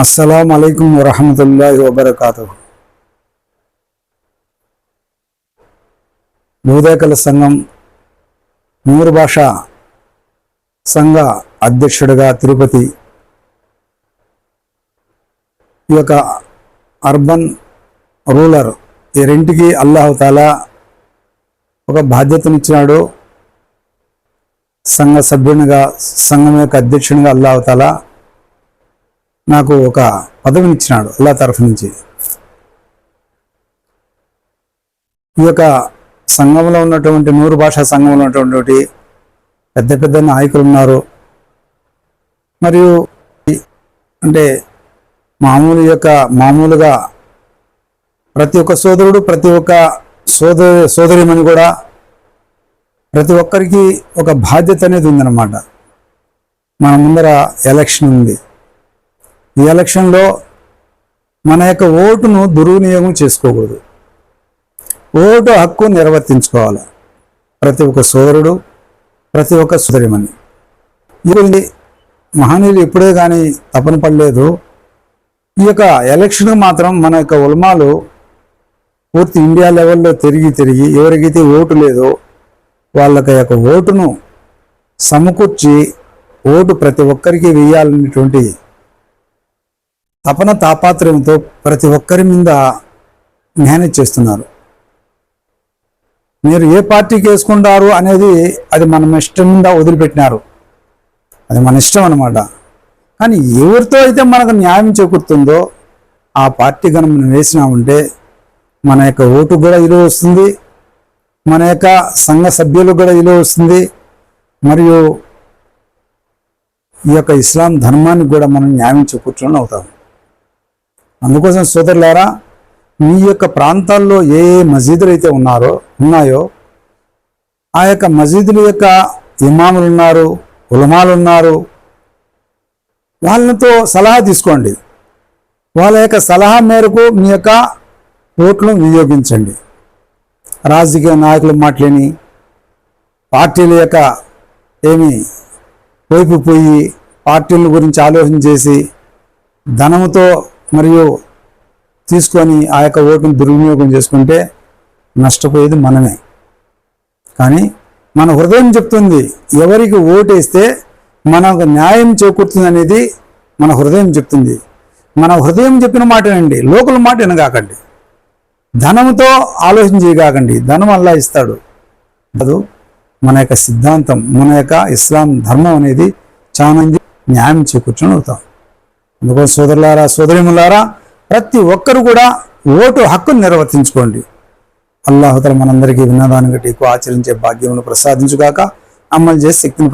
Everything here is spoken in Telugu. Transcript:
అస్సలం అయికం వరహమతుల్లా వబర్కాతు భూదేకల సంఘం నూరు భాష సంఘ అధ్యక్షుడిగా తిరుపతి ఈ యొక్క అర్బన్ రూలర్ ఈ రెంటికి అల్లాహతాలా ఒక బాధ్యతనిచ్చినాడు. సంఘ సభ్యునిగా సంఘం యొక్క అధ్యక్షునిగా అల్లాహతాలా నాకు ఒక పదవిని ఇచ్చినాడు అల్లా తరఫు నుంచి. ఈ యొక్క సంఘంలో ఉన్నటువంటి నూరు భాషా సంఘంలో ఉన్నటువంటి పెద్ద పెద్ద నాయకులు ఉన్నారు. మరియు అంటే మామూలు యొక్క మామూలుగా ప్రతి ఒక్క సోదరుడు ప్రతి ఒక్క సోదరి సోదరిమని కూడా ప్రతి ఒక్కరికి ఒక బాధ్యత అనేది ఉందన్నమాట. మన ముందర ఎలక్షన్ ఉంది. ఈ ఎలక్షన్లో మన యొక్క ఓటును దుర్వినియోగం చేసుకోకూడదు. ఓటు హక్కు నిర్వర్తించుకోవాలి. ప్రతి ఒక్క సోదరుడు ప్రతి ఒక్క సోదరిమని ఇది మహనీయులు ఇప్పుడే కానీ తపన పడలేదు. ఈ యొక్క ఎలక్షన్ మాత్రం మన యొక్క ఉల్మాలు పూర్తి ఇండియా లెవెల్లో తిరిగి తిరిగి ఎవరికైతే ఓటు లేదో వాళ్ళకి యొక్క ఓటును సమకూర్చి ఓటు ప్రతి ఒక్కరికి వేయాలనేటువంటి తపన తాపాత్రయంతో ప్రతి ఒక్కరి మీద మేనేజ్ చేస్తున్నారు. మీరు ఏ పార్టీకి వేసుకుంటారు అనేది అది మన ఇష్టం మీద వదిలిపెట్టినారు. అది మన ఇష్టం అనమాట కానీ ఎవరితో అయితే మనకు న్యాయం చేకూరుతుందో ఆ పార్టీ కనుక మనం వేసినామంటే మన యొక్క ఓటు కూడా విలువ వస్తుంది. మన యొక్క సంఘ సభ్యులకు కూడా విలువ వస్తుంది. మరియు ఈ యొక్క ఇస్లాం ధర్మానికి కూడా మనం న్యాయం చేకూర్చడం అవుతాం. అందుకోసం సోదరులారా మీ యొక్క ప్రాంతాల్లో ఏ ఏ మసీదులు అయితే ఉన్నారో ఉన్నాయో ఆ యొక్క మసీదుల యొక్క ఇమాములు ఉన్నారు ఉలమాలు ఉన్నారు వాళ్ళతో సలహా తీసుకోండి. వాళ్ళ యొక్క సలహా మేరకు మీ యొక్క ఓట్లను వినియోగించండి. రాజకీయ నాయకుల మాటలేని పార్టీల యొక్క ఏమి వైపు పోయి పార్టీల గురించి ఆలోచన చేసి ధనముతో మరియు తీసుకొని ఆ యొక్క ఓటును దుర్వినియోగం చేసుకుంటే నష్టపోయేది మనమే. కానీ మన హృదయం చెప్తుంది ఎవరికి ఓటేస్తే మనకు న్యాయం చేకూరుతుంది అనేది మన హృదయం చెప్తుంది. మన హృదయం చెప్పిన మాటనండి లోకల మాట వినగాకండి. ధనంతో ఆలోచన చేయగాకండి ధనం అల్లా ఇస్తాడు. అది మన యొక్క సిద్ధాంతం మన యొక్క ఇస్లాం ధర్మం అనేది చాలా మంది న్యాయం చేకూర్చొని అవుతాం అందుకోసం సోదరులారా సోదరిములారా ప్రతి ఒక్కరు కూడా ఓటు హక్కును నిర్వర్తించుకోండి. అల్లాహతల మనందరికీ విన్నదానికి ఎక్కువ ఆచరించే భాగ్యమును ప్రసాదించుగాక అమలు చేసే శక్తిని